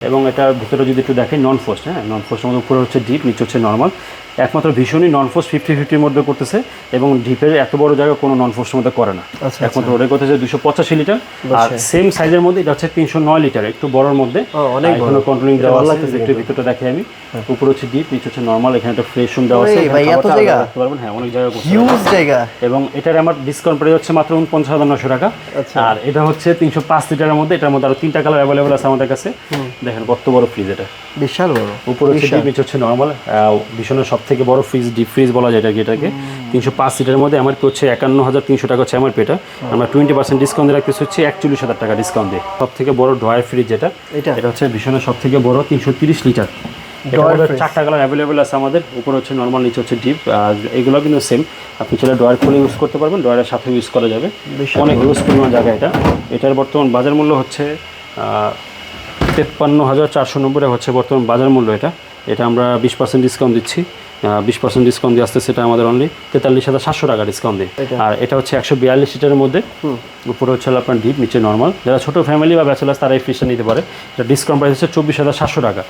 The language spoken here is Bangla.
এবং এটার ভিতরে যদি একটু দেখেন নন ফোস্ট হ্যাঁ? নন ফোস্টের মধ্যে উপরে হচ্ছে ডিপ নিচে হচ্ছে নর্মাল একমাত্র ভীষণই নন ফোস্ট ফিফটি ফিফটির মধ্যে করতেছে এবং ডিপের এত বড় জায়গা কোনো নন ফোস্টের মধ্যে করে না। আচ্ছা, একমাত্র ওটা করতেছে দুশো পঁচাশি লিটার আর সেম সাইজের মধ্যে এটা হচ্ছে তিনশো নয় লিটার একটু বড়র মধ্যে। অনেক। কন্ট্রোলিং দেওয়া আছে একটু ভিতরটা দেখে আমি। উপরে হচ্ছে ডিপ নিচে হচ্ছে নর্মাল এখানে একটা ফ্রেশ রুম দেওয়া আছে রাখতে পারবেন? হ্যাঁ অনেক জায়গা হিউজ জায়গা। এবং এটার আমার ডিসকাউন্ট প্রাইস হচ্ছে মাত্র উনপঞ্চাশ হাজার নশো টাকা। আচ্ছা। আর এটা হচ্ছে তিনশো পাঁচ লিটারের মধ্যে এটার মধ্যে আরও তিনটা কালার অ্যাভেলেবল আছে আমাদের কাছে। দেখেন কত বড় ফ্রিজ এটা। বিশাল বড়। উপরে হচ্ছে ডিপ নিচে হচ্ছে নর্মাল ভীষণের সব থেকে বড় ফ্রিজ ডিপ ফ্রিজ বলা যায় এটাকে এটাকে। তিনশো পাঁচ লিটারের মধ্যে আমার হচ্ছে একান্ন হাজার তিনশো টাকা হচ্ছে আমার পেটা। আমরা টোয়েন্টি পার্সেন্ট ডিসকাউন্ট দিয়ে রাখতেছি হচ্ছে একচল্লিশ হাজার টাকা ডিসকাউন্ট দিয়ে। সব থেকে বড় ড্রয়ার ফ্রিজ যেটা এটা? এটা হচ্ছে ভীষণের সব থেকে বড় তিনশো তিরিশ লিটার। চারটা কালার অ্যাভেলেবেল আছে আমাদের। উপরে হচ্ছে নর্মাল নিচে হচ্ছে ডিপ আর এগুলো কিন্তু সেম আপনি চাইলে ড্রয়ার খুলে ইউজ করতে পারবেন। ড্রয়ারের সাথে ইউজ করা যাবে। অনেক ইউজ পরিমাণ জায়গা এটা। এটার বর্তমান বাজার মূল্য হচ্ছে তেপ্পান্ন হাজার চারশো নব্বই হচ্ছে বর্তমান বাজার মূল্য এটা। এটা আমরা বিশ পার্সেন্ট ডিসকাউন্ট দিচ্ছি। বিশ পার্সেন্ট ডিসকাউন্ট দিয়ে আসতে সেটা আমাদের অনলি তেতাল্লিশ হাজার সাতশো টাকা ডিসকাউন্ট দিই আর এটা হচ্ছে একশো বিয়াল্লিশ সিটারের মধ্যে। উপরে হচ্ছে আপনার ডিপ নিচে নর্মাল যারা ছোটো ফ্যামিলি বা ব্যাচেলার্স তারা এই ফিসটা নিতে পারে। এটা ডিসকাউন্ট প্রাইস হচ্ছে চব্বিশ হাজার সাতশো টাকা।